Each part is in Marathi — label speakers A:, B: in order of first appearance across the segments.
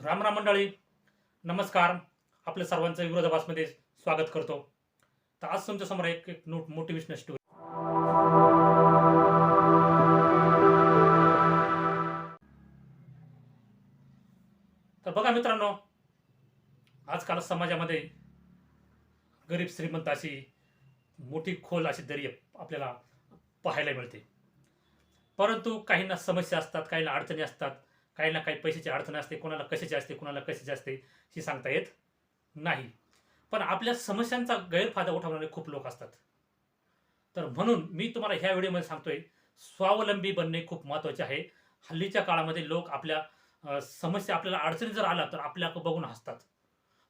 A: रामराम मंडळी नमस्कार. आपल्या सर्वांचं विरोधाभासमध्ये स्वागत करतो. तर आज तुमच्यासमोर एक एक नोट मोटिवेशनल स्टोरी तर बघा मित्रांनो आजकाल समाजामध्ये गरीब श्रीमंत अशी मोठी खोल अशी दरी आपल्याला पाहायला मिळते. परंतु काहींना समस्या असतात काहींना अडचणी असतात. काही ना काही पैशाची अडचण असते कोणाला कशाची असते कोणाला कशाची असते ही सांगता येत नाही. पण आपल्या समस्यांचा गैरफायदा उठवणारे खूप लोक असतात. तर म्हणून मी तुम्हाला ह्या व्हिडिओमध्ये सांगतोय स्वावलंबी बनणे खूप महत्त्वाचे आहे. हल्लीच्या काळामध्ये लोक आपल्या समस्या आपल्याला अडचणी जर आला तर आपल्या बघून हसतात.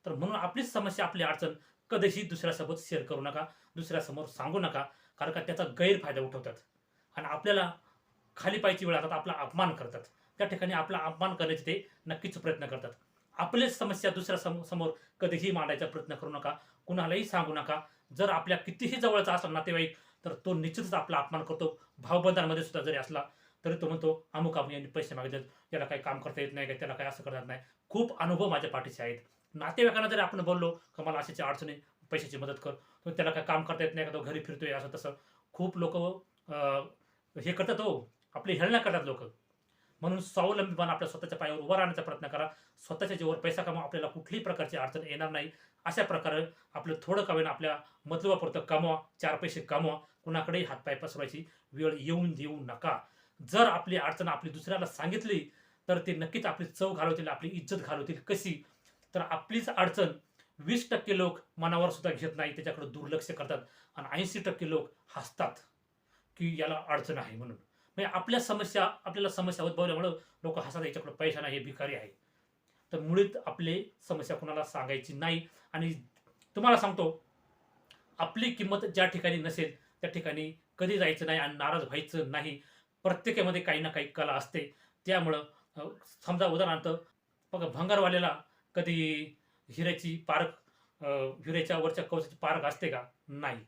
A: तर म्हणून आपलीच समस्या आपली अडचण कधीही दुसऱ्यासोबत शेअर करू नका दुसऱ्यासमोर सांगू नका कारण का त्याचा गैरफायदा उठवतात. आणि आपल्याला खाली पायची वेळ आता आपला अपमान करतात. त्या ठिकाणी आपला अपमान करण्याचे ते नक्कीच प्रयत्न करतात. आपलेच समस्या दुसऱ्या सम समोर कधीही मांडायचा प्रयत्न करू नका. कुणालाही सांगू नका. जर आपल्या कितीही जवळचा असला नातेवाईक तर तो निश्चितच आपला अपमान करतो. भावबंधांमध्ये सुद्धा जरी असला तरी तो म्हणतो अमुक अमुक यांनी पैसे मागितले याला काही काम करता येत नाही का? त्याला काही असं करता येत नाही. खूप अनुभव माझ्या पाठीचे आहेत. नातेवाईकांना जरी आपण बोललो का मला अशाच्या अडचणी पैशाची मदत कर. त्याला काय काम करता येत नाही का? तो घरी फिरतोय असं तसं. खूप लोक हे करतात हो. आपली हेळणा करतात लोक. म्हणून स्वावलंबीपणा आपल्या स्वतःच्या पायावर उभा राहण्याचा प्रयत्न करा. स्वतःच्या जीवावर पैसा कमवा आपल्याला कुठलीही प्रकारची अडचण येणार नाही. अशा प्रकारे आपलं थोडं कवेन आपल्या मतलबापुरतं कमवा चार पैसे कमवा कुणाकडेही हातपाय पसरवायची वेळ येऊन देऊ नका. जर आपली अडचण आपली दुसऱ्याला सांगितली तर ते नक्कीच आपली चव घालवतील आपली इज्जत घालवतील कशी? तर आपलीच अडचण वीस टक्के लोक मनावर सुद्धा घेत नाही त्याच्याकडे दुर्लक्ष करतात आणि ऐंशी टक्के लोक हसतात की याला अडचण आहे म्हणून. म्हणजे आपल्या समस्या आपल्याला समस्या उद्भवल्यामुळं लोक हसतात याच्याकडे पैसा नाही हे भिकारी आहे तर मुळीत आपली समस्या कुणाला सांगायची नाही. आणि तुम्हाला सांगतो आपली किंमत ज्या ठिकाणी नसेल त्या ठिकाणी कधी जायचं नाही आणि नाराज व्हायचं नाही. प्रत्येकामध्ये काही ना काही कला असते. त्यामुळं समजा उदाहरणार्थ बघा भंगारवाल्याला कधी हिऱ्याची पारख हिऱ्याच्या वरच्या कवचाची पारख असते का? नाही.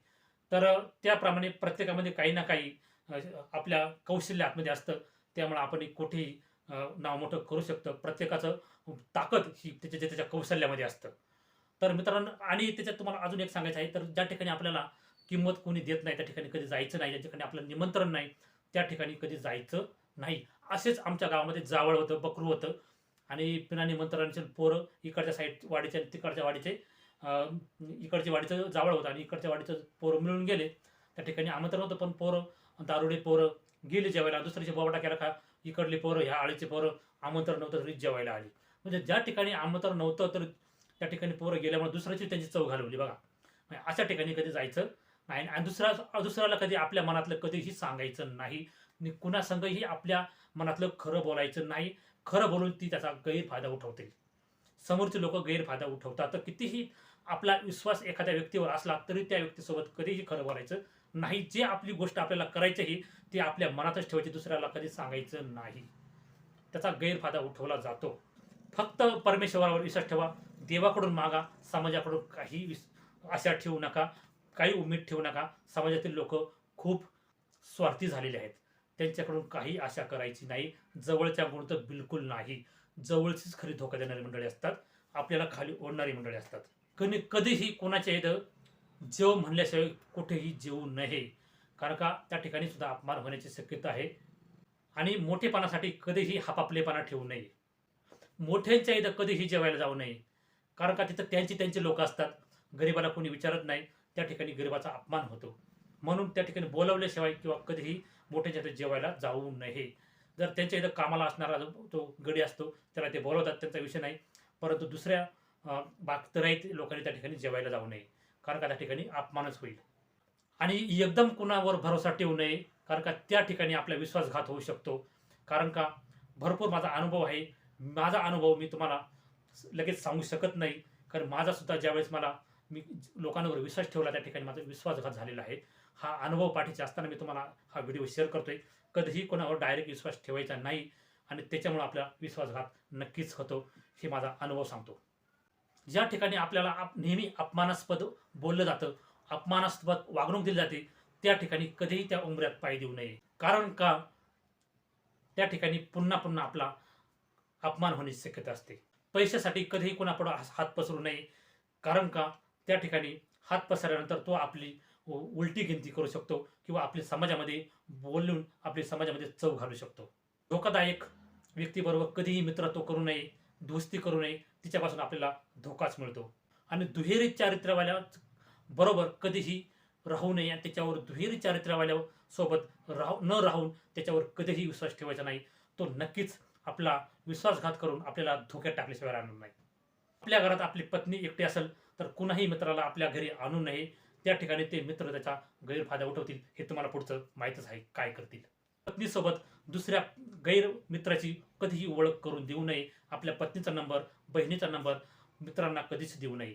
A: तर त्याप्रमाणे प्रत्येकामध्ये काही ना काही आपल्या कौशल्य आतमध्ये असतं त्यामुळे आपण कुठेही नाव मोठं करू शकतो. प्रत्येकाचं ताकद ही त्याच्या त्याच्या त्याच्या कौशल्यामध्ये असतं. तर मित्रांनो आणि त्याच्यात तुम्हाला अजून एक सांगायचं आहे तर ज्या ठिकाणी आपल्याला किंमत कोणी देत नाही त्या ठिकाणी कधी जायचं नाही ज्या ठिकाणी आपलं निमंत्रण नाही त्या ठिकाणी कधी जायचं नाही. असेच आमच्या गावामध्ये जावळ होतं बकरू होतं आणि बिना निमंत्रणाचे पोरं इकडच्या साईड वाडीचे आणि तिकडच्या वाडीचे इकडच्या वाडीचं जावळ होतं आणि इकडच्या वाडीचं पोरं मिळून गेले. त्या ठिकाणी आमंत्रण होतं पण पोरं दारुडे पोरं गेली जेवायला. दुसऱ्याची बोबाटा केला का? इकडली पोरं ह्या आळीचे पोरं आमंत्रण नव्हतं तरी जेवायला आली. म्हणजे ज्या ठिकाणी आमंत्रण नव्हतं तर त्या ठिकाणी पोरं गेल्यामुळे दुसऱ्याची त्यांची चव घालवली बघा. म्हणजे अशा ठिकाणी कधी जायचं नाही. आणि दुसऱ्या दुसऱ्याला कधी आपल्या मनातलं कधीही सांगायचं नाही. आणि कुणासंगही आपल्या मनातलं खरं बोलायचं नाही. खरं बोलून ती त्याचा गैरफायदा उठवते. समोरचे लोक गैरफायदा उठवतात. तर कितीही आपला विश्वास एखाद्या व्यक्तीवर असला तरी त्या व्यक्तीसोबत कधीही खरं बोलायचं नाही. जे आपली गोष्ट आपल्याला करायची आहे ती आपल्या मनातच ठेवायची दुसऱ्याला कधी सांगायचं नाही. त्याचा गैरफायदा उठवला जातो. फक्त परमेश्वरावर विश्वास ठेवा. देवाकडून मागा समाजाकडून काही विस आशा ठेवू नका काही उमेद ठेवू नका. समाजातील लोक खूप स्वार्थी झालेले आहेत. त्यांच्याकडून काही आशा करायची नाही. जवळच्या गुण तर बिलकुल नाही. जवळचीच खरी धोका देणारी मंडळी असतात. आपल्याला खाली ओढणारी मंडळी असतात. कधी कधीही कोणाच्या इथं जेव म्हणल्याशिवाय कुठेही जेवू नये. कारण का त्या ठिकाणी सुद्धा अपमान होण्याची शक्यता आहे. आणि मोठेपणासाठी कधीही हापापलेपणा ठेवू नये. मोठ्यांच्या इथं कधीही जेवायला जाऊ नये. कारण का तिथं त्यांची त्यांचे लोक असतात. गरिबाला कोणी विचारत नाही. त्या ठिकाणी गरिबाचा अपमान होतो. म्हणून त्या ठिकाणी बोलावल्याशिवाय किंवा कधीही मोठ्यांच्या इथं जेवायला जाऊ नये. जर त्यांच्या इथं कामाला असणारा जो- तो गडी असतो त्याला ते बोलवतात त्यांचा विषय नाही. परंतु दुसऱ्या बागतराईत लोकांनी त्या ठिकाणी जेवायला जाऊ नये. कारण का त्या ठिकाणी अपमानच होईल? आणि एकदम कुणावर भरोसा ठेवू नये कारण का त्या ठिकाणी आपला विश्वासघात होऊ शकतो. कारण का भरपूर माझा अनुभव आहे. माझा अनुभव मी तुम्हाला लगेच सांगू शकत नाही. कारण माझासुद्धा ज्यावेळेस मला मी लोकांवर विश्वास ठेवला त्या ठिकाणी माझा विश्वासघात झालेला आहे. हा अनुभव पाठीचे असताना मी तुम्हाला हा व्हिडिओ शेअर करतोय. कधीही कोणावर डायरेक्ट विश्वास ठेवायचा नाही आणि त्याच्यामुळे आपला विश्वासघात नक्कीच होतो हे माझा अनुभव सांगतो. ज्या ठिकाणी आपल्याला आप नेहमी अपमानास्पद बोललं जातं अपमानास्पद वागणूक दिली जाते त्या ठिकाणी कधीही त्या उमऱ्यात पाय देऊ नये. कारण का? त्या ठिकाणी पुन्हा पुन्हा आपला अपमान होण्याची शक्यता असते. पैशासाठी कधीही कोणापुढं हात पसरू नये. कारण का? त्या ठिकाणी हात पसरल्यानंतर तो आपली उलटी गिनती करू शकतो किंवा आपली समाजामध्ये बोलून आपली समाजामध्ये चव घालू शकतो. धोकादायक व्यक्तीबरोबर कधीही मित्रत्व करू नये. दोस्ती करू नये तिच्यापासून आपल्याला धोकाच मिळतो. आणि दुहेरी चारित्र्यवाल्या बरोबर कधीही राहू नये आणि त्याच्यावर दुहेरी चारित्र्यवाल्या सोबत राहू न राहून त्याच्यावर कधीही विश्वास ठेवायचा नाही. तो नक्कीच आपला विश्वासघात करून आपल्याला धोक्यात टाकल्याशिवाय राहणार नाही. आपल्या घरात आपली पत्नी एकटी असेल तर कुणाही मित्राला आपल्या घरी आणू नये. त्या ठिकाणी ते मित्र त्याचा गैरफायदा उठवतील हे तुम्हाला पुढचं माहीतच आहे काय करतील. पत्नीसोबत दुसऱ्या गैर मित्राची कधीही ओळख करून देऊ नये. आपल्या पत्नीचा नंबर बहिणीचा नंबर मित्रांना कधीच देऊ नये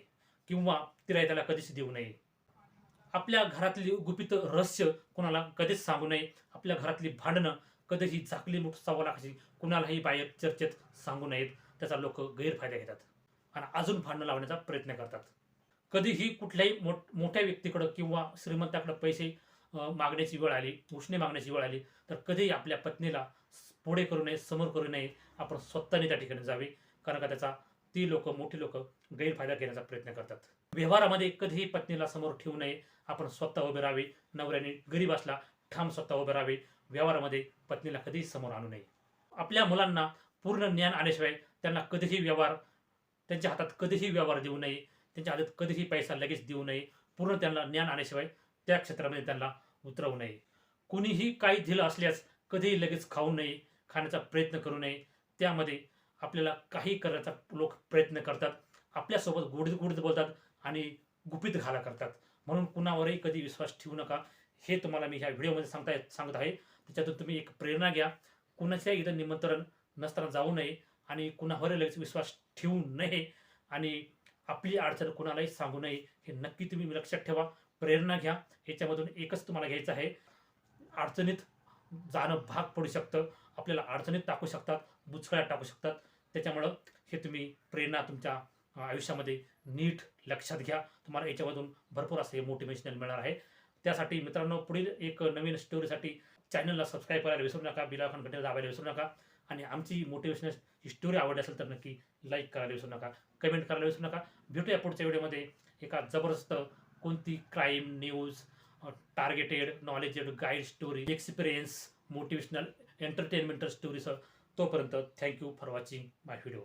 A: किंवा तिला त्याला कधीच देऊ नये. आपल्या घरातली गुपित रहस्य कोणाला कधीच सांगू नये. आपल्या घरातली भांडणं कधीही झाकली मुठ लागायची कुणालाही बाहेर चर्चेत सांगू नयेत. त्याचा लोक गैरफायदा घेतात आणि अजून भांडणं लावण्याचा प्रयत्न करतात. कधीही कुठल्याही मोठ मोठ्या व्यक्तीकडं किंवा श्रीमंताकडं पैसे मागण्याची वेळ आली उष्णे मागण्याची वेळ आली. तर कधीही आपल्या पत्नीला पुढे करू नये समोर करू नये आपण स्वतःने त्या ठिकाणी जावे. कारण का त्याचा ती लोक मोठी लोक गैरफायदा घेण्याचा प्रयत्न करतात. व्यवहारामध्ये कधीही पत्नीला समोर ठेवू नये. आपण स्वतः उभे राहावे. नवऱ्याने गरीब असला ठाम स्वतः उभे राहावे. व्यवहारामध्ये पत्नीला कधीही समोर आणू नये. आपल्या मुलांना पूर्ण ज्ञान आल्याशिवाय त्यांना कधीही व्यवहार त्यांच्या हातात कधीही व्यवहार देऊ नये. त्यांच्या हातात कधीही पैसा लगेच देऊ नये. पूर्ण त्यांना ज्ञान आल्याशिवाय त्या क्षेत्रामध्ये त्यांना उतरवू नये. कुणीही काही दिलं असल्यास कधीही लगेच खाऊ नये खाण्याचा प्रयत्न करू नये. त्यामध्ये आपल्याला काही करण्याचा लोक प्रयत्न करतात. आपल्यासोबत गुढ गुढ बोलतात आणि गुपित घाला करतात. म्हणून कुणावरही कधी विश्वास ठेवू नका. हे तुम्हाला मी ह्या व्हिडिओमध्ये सांगता सांगत आहे. त्याच्यातून तुम्ही एक प्रेरणा घ्या. कुणाच्या इथं निमंत्रण नसताना जाऊ नये आणि कुणावर लगेच विश्वास ठेवू नये आणि आपली अडचण कुणालाही सांगू नये. हे नक्की तुम्ही लक्षात ठेवा. प्रेरणा घ्या. याच्यामधून एकच तुम्हाला घ्यायचं आहे. अडचणीत जाणं भाग पडू शकतं. आपल्याला अडचणीत टाकू शकतात बुचकळ्यात टाकू शकतात. त्याच्यामुळं हे तुम्ही प्रेरणा तुमच्या आयुष्यामध्ये नीट लक्षात घ्या. तुम्हाला याच्यामधून भरपूर असं हे मोटिवेशनल मिळणार आहे. त्यासाठी मित्रांनो पुढील एक नवीन स्टोरीसाठी चॅनलला सबस्क्राईब करायला विसरू नका. बिलाखन घंटेला दाबायला विसरू नका. आणि आमची मोटिवेशनल स्टोरी आवडली असेल तर नक्की लाईक करायला विसरू नका. कमेंट करायला विसरू नका. भेटूया पुढच्या व्हिडिओमध्ये एका जबरदस्त कोणती crime news targeted knowledged guide story experience motivational entertainmental स्टोरीसह तोपर्यंत thank you for watching my video